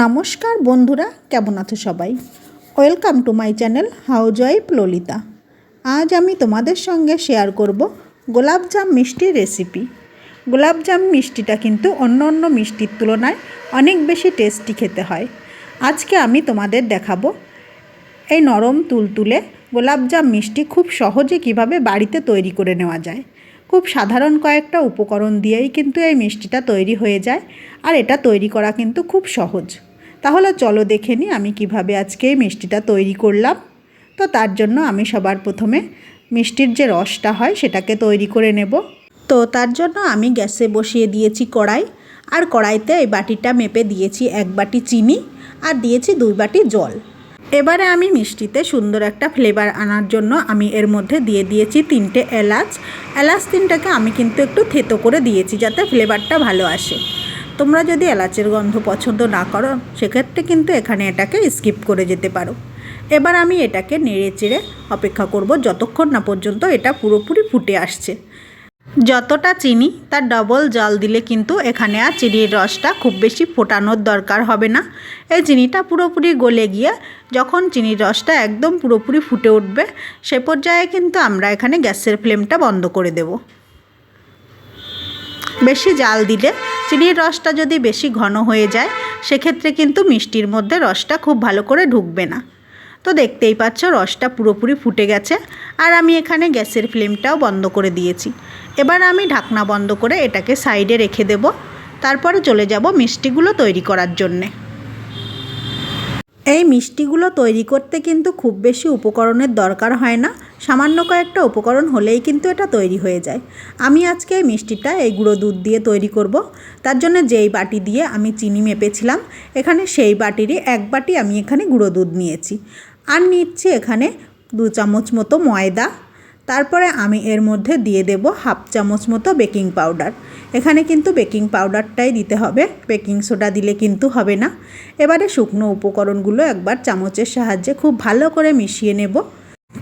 নমস্কার বন্ধুরা, কেমন আছো সবাই? Welcome to my channel housewife Lalita আজ আমি তোমাদের সঙ্গে শেয়ার করব গোলাপজাম মিষ্টির রেসিপি গোলাপজাম মিষ্টিটা কিন্তু অন্য অন্য মিষ্টির তুলনায় অনেক বেশি টেস্টি খেতে হয়। আজকে আমি তোমাদের দেখাবো এই নরম তুলতুলে গোলাপজাম মিষ্টি খুব সহজে কীভাবে বাড়িতে তৈরি করে নেওয়া যায়। খুব সাধারণ কয়েকটা উপকরণ দিয়েই কিন্তু এই মিষ্টিটা তৈরি হয়ে যায়, আর এটা তৈরি করা কিন্তু খুব সহজ। তাহলে চলো দেখে নিই আমি কীভাবে আজকে এই মিষ্টিটা তৈরি করলাম। তো তার জন্য আমি সবার প্রথমে মিষ্টির যে রসটা হয় সেটাকে তৈরি করে নেব। তো তার জন্য আমি গ্যাসে বসিয়ে দিয়েছি কড়াই, আর কড়াইতে এই বাটিটা মেপে দিয়েছি এক বাটি চিনি, আর দিয়েছি দুই বাটি জল। এবারে আমি মিষ্টিতে সুন্দর একটা ফ্লেভার আনার জন্য আমি এর মধ্যে দিয়ে দিয়েছি তিনটে এলাচ। এলাচ তিনটাকে আমি কিন্তু একটু থেতো করে দিয়েছি যাতে ফ্লেভারটা ভালো আসে। তোমরা যদি এলাচের গন্ধ পছন্দ না করো, সেক্ষেত্রে কিন্তু এখানে এটাকে স্কিপ করে যেতে পারো। এবার আমি এটাকে নেড়ে চেড়ে অপেক্ষা করব যতক্ষণ না পর্যন্ত এটা পুরোপুরি ফুটে আসছে। যতটা চিনি, তার ডবল জল দিলে কিন্তু এখানে আর চিনির রসটা খুব বেশি ফোটানোর দরকার হবে না। এই চিনিটা পুরোপুরি গলে গিয়ে যখন চিনির রসটা একদম পুরোপুরি ফুটে উঠবে, সে পর্যায়ে কিন্তু আমরা এখানে গ্যাসের ফ্লেমটা বন্ধ করে দেব। বেশি জাল দিলে চিনির রসটা যদি বেশি ঘন হয়ে যায়, সেক্ষেত্রে কিন্তু মিষ্টির মধ্যে রসটা খুব ভালো করে ঢুকবে না। তো দেখতেই পাচ্ছ, রসটা পুরোপুরি ফুটে গেছে আর আমি এখানে গ্যাসের ফ্লেমটাও বন্ধ করে দিয়েছি। এবার আমি ঢাকনা বন্ধ করে এটাকে সাইডে রেখে দেব। তারপরে চলে যাব মিষ্টিগুলো তৈরি করার জন্যে। এই মিষ্টিগুলো তৈরি করতে কিন্তু খুব বেশি উপকরণের দরকার হয় না। সামান্য কয়েকটা উপকরণ হলেই কিন্তু এটা তৈরি হয়ে যায়। আমি আজকে এই মিষ্টিটা এই গুঁড়ো দুধ দিয়ে তৈরি করব। তার জন্য যেই বাটি দিয়ে আমি চিনি মেপেছিলাম, এখানে সেই বাটিরই এক বাটি আমি এখানে গুঁড়ো দুধ নিয়েছি। আর নিচ্ছি এখানে দু চামচ মতো ময়দা। তারপরে আমি এর মধ্যে দিয়ে দেব হাফ চামচ মতো বেকিং পাউডার। এখানে কিন্তু বেকিং পাউডারটাই দিতে হবে, বেকিং সোডা দিলে কিন্তু হবে না। এবারে শুকনো উপকরণগুলো একবার চামচের সাহায্যে খুব ভালো করে মিশিয়ে নেব।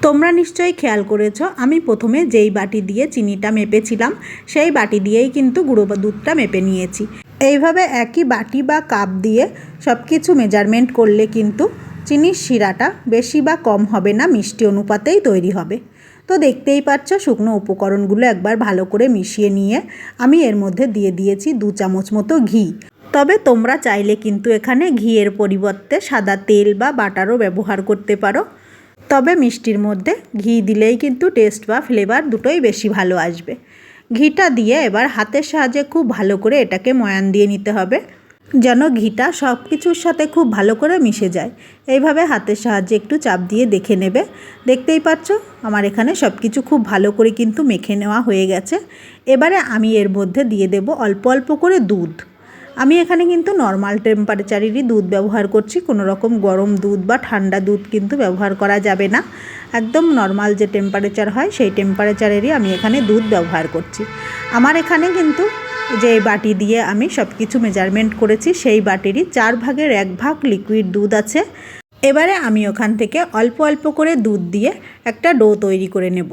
তোমরা নিশ্চয়ই খেয়াল করেছ, আমি প্রথমে যেই বাটি দিয়ে চিনিটা মেপেছিলাম, সেই বাটি দিয়েই কিন্তু গুঁড়ো দুধটা মেপে নিয়েছি। এইভাবে একই বাটি বা কাপ দিয়ে সব কিছু মেজারমেন্ট করলে কিন্তু চিনির শিরাটা বেশি বা কম হবে না, মিষ্টি অনুপাতেই তৈরি হবে। তো দেখতেই পাচ্ছ শুকনো উপকরণগুলো একবার ভালো করে মিশিয়ে নিয়ে আমি এর মধ্যে দিয়ে দিয়েছি দু চামচ মতো ঘি। তবে তোমরা চাইলে কিন্তু এখানে ঘিয়ের পরিবর্তে সাদা তেল বা বাটারও ব্যবহার করতে পারো। তবে মিষ্টির মধ্যে ঘি দিলেই কিন্তু টেস্ট বা ফ্লেভার দুটোই বেশি ভালো আসবে। ঘিটা দিয়ে এবার হাতের সাহায্যে খুব ভালো করে এটাকে ময়ান দিয়ে নিতে হবে। যেন ঘিটা সব কিছুর সাথে খুব ভালো করে মিশে যায়। এইভাবে হাতের সাহায্যে একটু চাপ দিয়ে দেখে নেবে। দেখতেই পাচ্ছ, আমার এখানে সব কিছু খুব ভালো করে কিন্তু মেখে নেওয়া হয়ে গেছে। এবারে আমি এর মধ্যে দিয়ে দেব অল্প অল্প করে দুধ। আমি এখানে কিন্তু নর্মাল টেম্পারেচারেরই দুধ ব্যবহার করছি, কোনো রকম গরম দুধ বা ঠান্ডা দুধ কিন্তু ব্যবহার করা যাবে না। একদম নর্মাল যে টেম্পারেচার হয়, সেই টেম্পারেচারেরই আমি এখানে দুধ ব্যবহার করছি। আমার এখানে কিন্তু যে বাটি দিয়ে আমি সব কিছু মেজারমেন্ট করেছি, সেই বাটিরই চার ভাগের এক ভাগ লিকুইড দুধ আছে। এবারে আমি ওখান থেকে অল্প অল্প করে দুধ দিয়ে একটা ডো তৈরি করে নেব।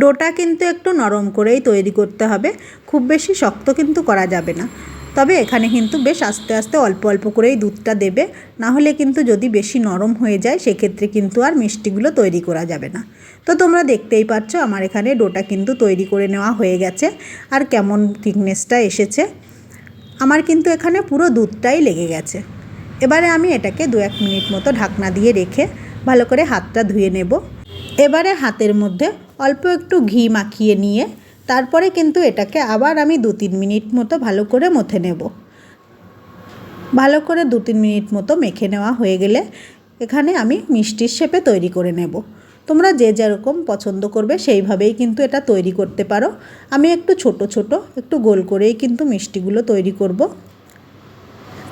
ডোটা কিন্তু একটু নরম করেই তৈরি করতে হবে, খুব বেশি শক্ত কিন্তু করা যাবে না। তবে এখানে কিন্তু বেশ আস্তে আস্তে অল্প অল্প করেই দুধটা দেবে। না হলে কিন্তু যদি বেশি নরম হয়ে যায়, সেক্ষেত্রে কিন্তু আর মিষ্টিগুলো তৈরি করা যাবে না। তো তোমরা দেখতেই পাচ্ছ, আমার এখানে ডোটা কিন্তু তৈরি করে নেওয়া হয়ে গেছে। আর কেমন থিকনেসটা এসেছে। আমার কিন্তু এখানে পুরো দুধটাই লেগে গেছে। এবারে আমি এটাকে দু এক মিনিট মতো ঢাকনা দিয়ে রেখে ভালো করে হাতটা ধুয়ে নেব। এবারে হাতের মধ্যে অল্প একটু ঘি মাখিয়ে নিয়ে তারপরে কিন্তু এটাকে আবার আমি দু তিন মিনিট মতো ভালো করে মথে নেব। ভালো করে দু তিন মিনিট মতো মেখে নেওয়া হয়ে গেলে এখানে আমি মিষ্টির শেপে তৈরি করে নেব। তোমরা যে যেরকম পছন্দ করবে সেইভাবেই কিন্তু এটা তৈরি করতে পারো। আমি একটু ছোট ছোট, একটু গোল করেই কিন্তু মিষ্টিগুলো তৈরি করব।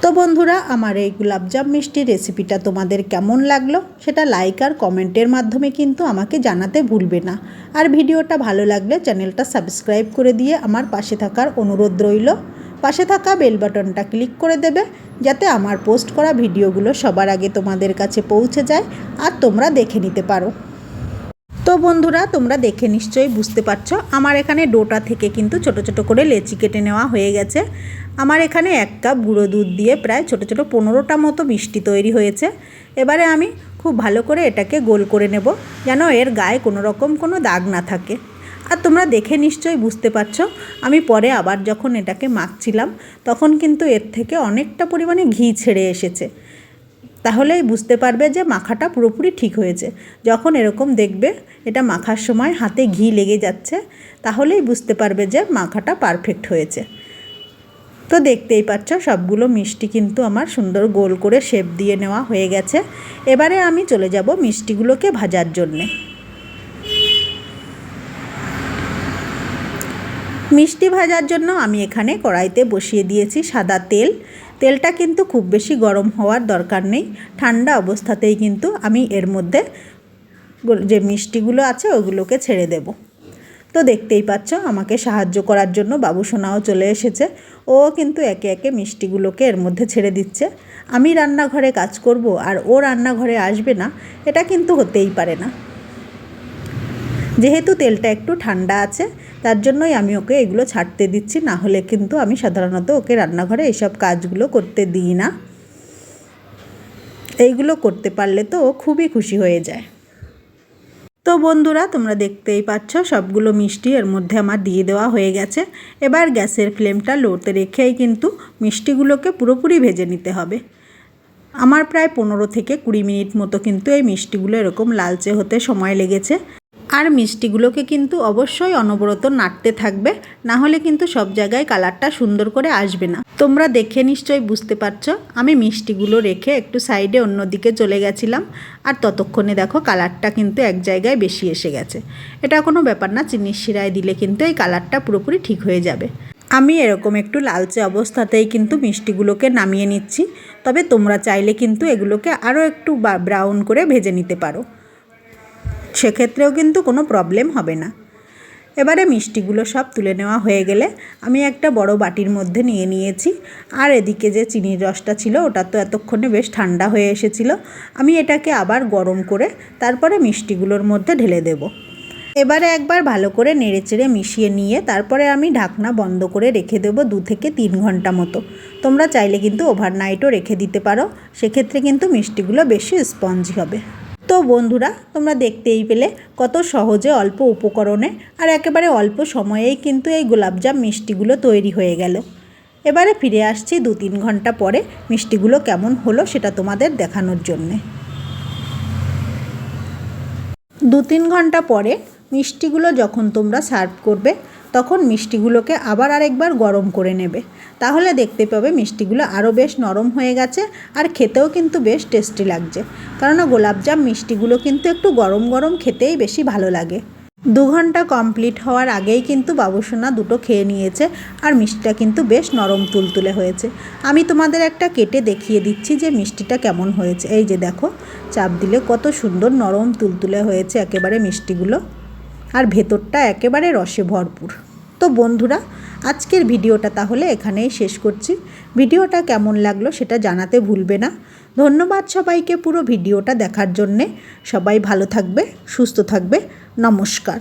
তো বন্ধুরা, আমার এই গোলাপজাম মিষ্টির রেসিপিটা তোমাদের কেমন লাগল সেটা লাইক আর কমেন্টের মাধ্যমে কিন্তু আমাকে জানাতে ভুলবে না। আর ভিডিওটা ভালো লাগলে চ্যানেলটা সাবস্ক্রাইব করে দিয়ে আমার পাশে থাকার অনুরোধ রইল। পাশে থাকা বেল বাটনটা ক্লিক করে দেবে যাতে আমার পোস্ট করা ভিডিওগুলো সবার আগে তোমাদের কাছে পৌঁছে যায় আর তোমরা দেখে নিতে পারো। বন্ধুরা, তোমরা দেখে নিশ্চয়ই বুঝতে পারছ, আমার এখানে ডোটা থেকে কিন্তু ছোট ছোট করে লেচি কেটে নেওয়া হয়ে গেছে। আমার এখানে এক কাপ গুঁড়ো দুধ দিয়ে প্রায় ছোট ছোট পনেরোটা মতো মিষ্টি তৈরি হয়েছে। এবারে আমি খুব ভালো করে এটাকে গোল করে নেব, যেন এর গায়ে কোনো রকম কোনো দাগ না থাকে। আর তোমরা দেখে নিশ্চয়ই বুঝতে পারছ, আমি পরে আবার যখন এটাকে মাখছিলাম, তখন কিন্তু এর থেকে অনেকটা পরিমাণে ঘি ছেড়ে এসেছে। তাহলেই বুঝতে পারবে যে মাখাটা পুরোপুরি ঠিক হয়েছে। যখন এরকম দেখবে, এটা মাখার সময় হাতে ঘি লেগে যাচ্ছে, তাহলেই বুঝতে পারবে যে মাখাটা পারফেক্ট হয়েছে। তো দেখতেই পাচ্ছ, সবগুলো মিষ্টি কিন্তু আমার সুন্দর গোল করে শেপ দিয়ে নেওয়া হয়ে গেছে। এবারে আমি চলে যাব মিষ্টিগুলোকে ভাজার জন্যে। মিষ্টি ভাজার জন্য আমি এখানে কড়াইতে বসিয়ে দিয়েছি সাদা তেল। তেলটা কিন্তু খুব বেশি গরম হওয়ার দরকার নেই। ঠান্ডা অবস্থাতেই কিন্তু আমি এর মধ্যে যে মিষ্টিগুলো আছে ওগুলোকে ছেড়ে দেব। তো দেখতেই পাচ্ছ, আমাকে সাহায্য করার জন্য বাবু সোনাও চলে এসেছে। ও কিন্তু একে একে মিষ্টিগুলোকে এর মধ্যে ছেড়ে দিচ্ছে। আমি রান্নাঘরে কাজ করব আর ও রান্নাঘরে আসবে না, এটা কিন্তু হতেই পারে না। যেহেতু তেলটা একটু ঠান্ডা আছে, তার জন্যই আমি ওকে এগুলো ছাড়তে দিচ্ছি, না হলে কিন্তু আমি সাধারণত ওকে রান্নাঘরে এইসব কাজগুলো করতে দিই না। এইগুলো করতে পারলে তো ও খুবই খুশি হয়ে যায়। তো বন্ধুরা, তোমরা দেখতেই পাচ্ছ, সবগুলো মিষ্টি এর মধ্যে আমার দিয়ে দেওয়া হয়ে গেছে। এবার গ্যাসের ফ্লেমটা লোতে রেখেই কিন্তু মিষ্টিগুলোকে পুরোপুরি ভেজে নিতে হবে। আমার প্রায় পনেরো থেকে কুড়ি মিনিট মতো কিন্তু এই মিষ্টিগুলো এরকম লালচে হতে সময় লেগেছে। আর মিষ্টিগুলোকে কিন্তু অবশ্যই অনবরত নাড়তে থাকবে না হলে কিন্তু সব জায়গায় কালারটা সুন্দর করে আসবে না। তোমরা দেখে নিশ্চয়ই বুঝতে পারছ, আমি মিষ্টিগুলো রেখে একটু সাইডে অন্যদিকে চলে গেছিলাম, আর ততক্ষণে দেখো কালারটা কিন্তু এক জায়গায় বেশি এসে গেছে। এটা কোনো ব্যাপার না চিনির শিরায় দিলে কিন্তু এই কালারটা পুরোপুরি ঠিক হয়ে যাবে। আমি এরকম একটু লালচে অবস্থাতেই কিন্তু মিষ্টিগুলোকে নামিয়ে নিচ্ছি, তবে তোমরা চাইলে কিন্তু এগুলোকে আরও একটু ব্রাউন করে ভেজে নিতে পারো। সেক্ষেত্রেও কিন্তু কোনো প্রবলেম হবে না। এবারে মিষ্টিগুলো সব তুলে নেওয়া হয়ে গেলে আমি একটা বড় বাটির মধ্যে নিয়ে নিয়েছি। আর এদিকে যে চিনির রসটা ছিল, ওটা তো এতক্ষণে বেশ ঠান্ডা হয়ে এসেছিল। আমি এটাকে আবার গরম করে তারপরে মিষ্টিগুলোর মধ্যে ঢেলে দেব। এবারে একবার ভালো করে নেড়েচেড়ে মিশিয়ে নিয়ে তারপরে আমি ঢাকনা বন্ধ করে রেখে দেবো দু থেকে তিন ঘণ্টা মতো। তোমরা চাইলে কিন্তু ওভারনাইটও রেখে দিতে পারো। সেক্ষেত্রে কিন্তু মিষ্টিগুলো বেশি স্পঞ্জি হবে। তো বন্ধুরা, তোমরা দেখতেই পেলে কত সহজে অল্প উপকরণে আর একেবারে অল্প সময়েই কিন্তু এই গোলাপজাম মিষ্টিগুলো তৈরি হয়ে গেল। এবারে ফিরে আসছি দু তিন ঘণ্টা পরে মিষ্টিগুলো কেমন হলো সেটা তোমাদের দেখানোর জন্যে। দু তিন ঘণ্টা পরে মিষ্টিগুলো যখন তোমরা সার্ভ করবে, তখন মিষ্টিগুলোকে আবার আরেকবার গরম করে নেবে। তাহলে দেখতে পাবে মিষ্টিগুলো আরও বেশ নরম হয়ে গেছে আর খেতেও কিন্তু বেশ টেস্টি লাগছে। কেননা গোলাপজাম মিষ্টিগুলো কিন্তু একটু গরম গরম খেতেই বেশি ভালো লাগে। দু ঘণ্টা কমপ্লিট হওয়ার আগেই কিন্তু বাবুসোনা দুটো খেয়ে নিয়েছে আর মিষ্টিটা কিন্তু বেশ নরম তুলতুলে হয়েছে। আমি তোমাদের একটা কেটে দেখিয়ে দিচ্ছি যে মিষ্টিটা কেমন হয়েছে। এই যে দেখো, চাপ দিলে কত সুন্দর নরম তুলতুলে হয়েছে একেবারে মিষ্টিগুলো। আর ভেতরটা একেবারে রসে ভরপুর। তো বন্ধুরা, আজকের ভিডিওটা তাহলে এখানেই শেষ করছি। ভিডিওটা কেমন লাগল সেটা জানাতে ভুলবে না। ধন্যবাদ সবাইকে পুরো ভিডিওটা দেখার জন্যে। সবাই ভালো থাকবে, সুস্থ থাকবে। নমস্কার।